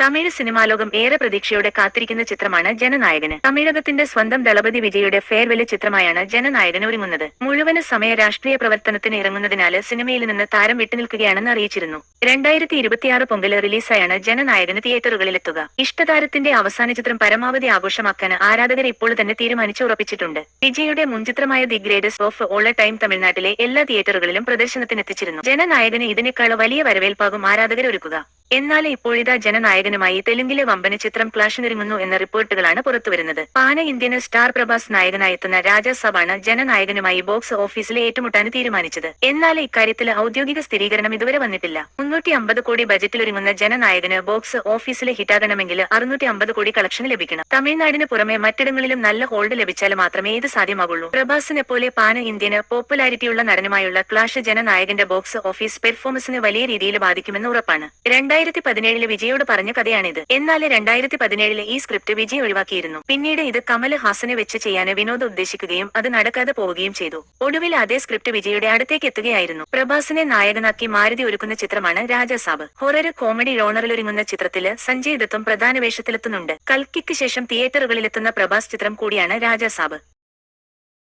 തമിഴ് സിനിമാലോകം ഏറെ പ്രതീക്ഷയോടെ കാത്തിരിക്കുന്ന ചിത്രമാണ് ജനനായകന്. തമിഴകത്തിന്റെ സ്വന്തം ദളപതി വിജയുടെ ഫെയർവെൽ ചിത്രമായാണ് ജനനായകൻ ഒരുങ്ങുന്നത്. മുഴുവൻ സമയ രാഷ്ട്രീയ പ്രവർത്തനത്തിന് ഇറങ്ങുന്നതിനാൽ സിനിമയിൽ നിന്ന് താരം വിട്ടുനിൽക്കുകയാണെന്ന് അറിയിച്ചിരുന്നു. രണ്ടായിരത്തി ഇരുപത്തിയാറ് പൊങ്കൽ റിലീസായാണ് ജനനായകന് തിയേറ്ററുകളിലെത്തുക. ഇഷ്ടതാരത്തിന്റെ അവസാന ചിത്രം പരമാവധി ആഘോഷമാക്കാൻ ആരാധകർ ഇപ്പോൾ തന്നെ തീരുമാനിച്ചു ഉറപ്പിച്ചിട്ടുണ്ട് വിജയുടെ മുൻചിത്രമായ the greatest of all time തമിഴ്നാട്ടിലെ എല്ലാ തിയേറ്ററുകളിലും പ്രദർശനത്തിനെത്തിച്ചിരുന്നു. ജനനായകന് ഇതിനേക്കാൾ വലിയ വരവേൽപ്പാകും ആരാധകർ ഒരുക്കുക എന്നാൽ ഇപ്പോഴിതാ ജനനായകനുമായി തെലുങ്കിലെ വമ്പന ചിത്രം ക്ലാഷിനൊരുങ്ങുന്നു എന്ന റിപ്പോർട്ടുകളാണ് പുറത്തുവരുന്നത്. പാന ഇന്ത്യന് സ്റ്റാർ പ്രഭാസ് നായകനായെത്തുന്ന രാജാസാബാണ് ജനനായകനുമായി ബോക്സ് ഓഫീസിലെ ഏറ്റുമുട്ടാൻ തീരുമാനിച്ചത്. എന്നാൽ ഇക്കാര്യത്തിൽ ഔദ്യോഗിക സ്ഥിരീകരണം ഇതുവരെ വന്നിട്ടില്ല. മുന്നൂറ്റി അമ്പത് കോടി ബജറ്റിലൊരുങ്ങുന്ന ജനനായകന് ബോക്സ് ഓഫീസിലെ ഹിറ്റാകണമെങ്കിൽ അറുന്നൂറ്റി അമ്പത് കോടി കളക്ഷൻ ലഭിക്കണം. തമിഴ്നാടിന് പുറമെ മറ്റിടങ്ങളിലും നല്ല ഹോൾഡ് ലഭിച്ചാൽ മാത്രമേ ഇത് സാധ്യമാകുള്ളൂ. പ്രഭാസിനെ പോലെ പാന ഇന്ത്യന് പോപ്പുലാരിറ്റിയുള്ള നടനുമായുള്ള ക്ലാഷ് ജനനായകന്റെ ബോക്സ് ഓഫീസ് പെർഫോമൻസിന് വലിയ രീതിയിൽ ബാധിക്കുമെന്ന് ഉറപ്പാണ്. രണ്ടായിരത്തി പതിനേഴിൽ വിജയോട് പറഞ്ഞ കഥയാണിത്. എന്നാൽ രണ്ടായിരത്തി പതിനേഴിൽ ഈ സ്ക്രിപ്റ്റ് വിജയ് ഒഴിവാക്കിയിരുന്നു. പിന്നീട് ഇത് കമൽ ഹാസനെ വെച്ച് ചെയ്യാൻ വിനോദ് ഉദ്ദേശിക്കുകയും അത് നടക്കാതെ പോവുകയും ചെയ്തു. ഒടുവിൽ അതേ സ്ക്രിപ്റ്റ് വിജയുടെ അടുത്തേക്ക് എത്തുകയായിരുന്നു. പ്രഭാസിനെ നായകനാക്കി മാരുതി ഒരുക്കുന്ന ചിത്രമാണ് രാജാസാബ്. ഹൊറർ കോമഡി റോണറിലൊരുങ്ങുന്ന ചിത്രത്തിൽ സഞ്ജയ് ദത്തും പ്രധാന വേഷത്തിലെത്തുന്നുണ്ട്. കൽക്കിക്ക് ശേഷം തിയേറ്ററുകളിലെത്തുന്ന പ്രഭാസ് ചിത്രം കൂടിയാണ് രാജാസാബ്.